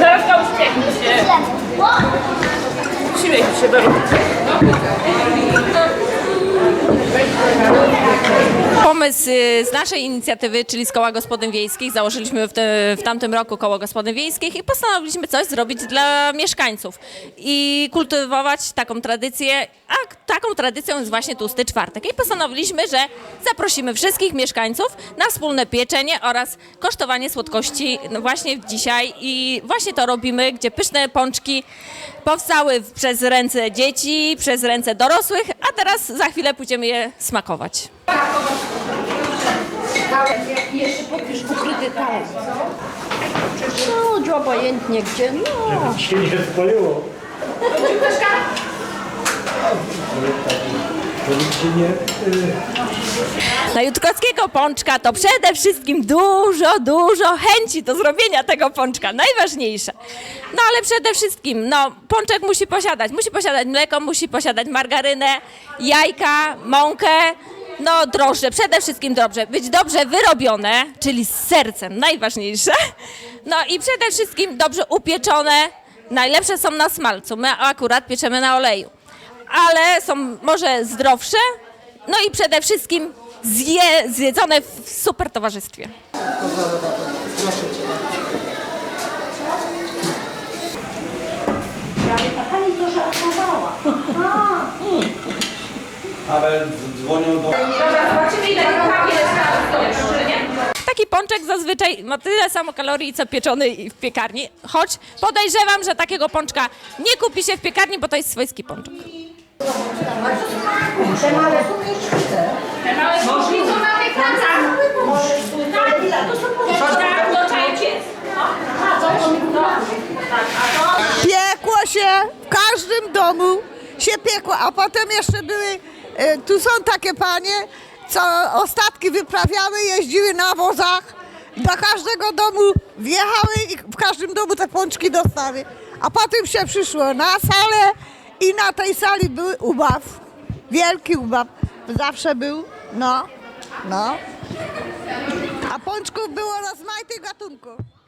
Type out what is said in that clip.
Zaraz Zarożka, uśmiechnij się. Uśmiechnij się, Dorota. No, Pomysł y, z naszej inicjatywy, czyli z Koła Gospodyń Wiejskich, założyliśmy w, te, w tamtym roku Koło Gospodyń Wiejskich i postanowiliśmy coś zrobić dla mieszkańców i kultywować taką tradycję, a taką tradycją jest właśnie Tłusty Czwartek. I postanowiliśmy, że zaprosimy wszystkich mieszkańców na wspólne pieczenie oraz kosztowanie słodkości właśnie dzisiaj i właśnie to robimy, gdzie pyszne pączki powstały przez ręce dzieci, przez ręce dorosłych, a teraz za chwilę pójdziemy je smakować. I jeszcze podpisz ukryty talent. No, obojętnie gdzie, no. się nie spoiło. Nie... y, Na jutkowskiego pączka to przede wszystkim dużo, dużo chęci do zrobienia tego pączka, najważniejsze. No ale przede wszystkim, no pączek musi posiadać, musi posiadać mleko, musi posiadać margarynę, jajka, mąkę, no drożdże, przede wszystkim dobrze, być dobrze wyrobione, czyli z sercem, najważniejsze. No i przede wszystkim dobrze upieczone, najlepsze są na smalcu, my akurat pieczemy na oleju. Ale są może zdrowsze, no i przede wszystkim zje, zjedzone w super towarzystwie. Ale dzwonią do... Taki pączek zazwyczaj ma tyle samo kalorii, co pieczony w piekarni, choć podejrzewam, że takiego pączka nie kupi się w piekarni, bo to jest swojski pączek. Piekło się w każdym domu się piekło, a potem jeszcze były, tu są takie panie, co ostatki wyprawiały, jeździły na wozach, do każdego domu wjechały i w każdym domu te pączki dostały. A potem się przyszło na salę i na tej sali był ubaw, wielki ubaw, zawsze był, no, no. A pączków było rozmaitych gatunków.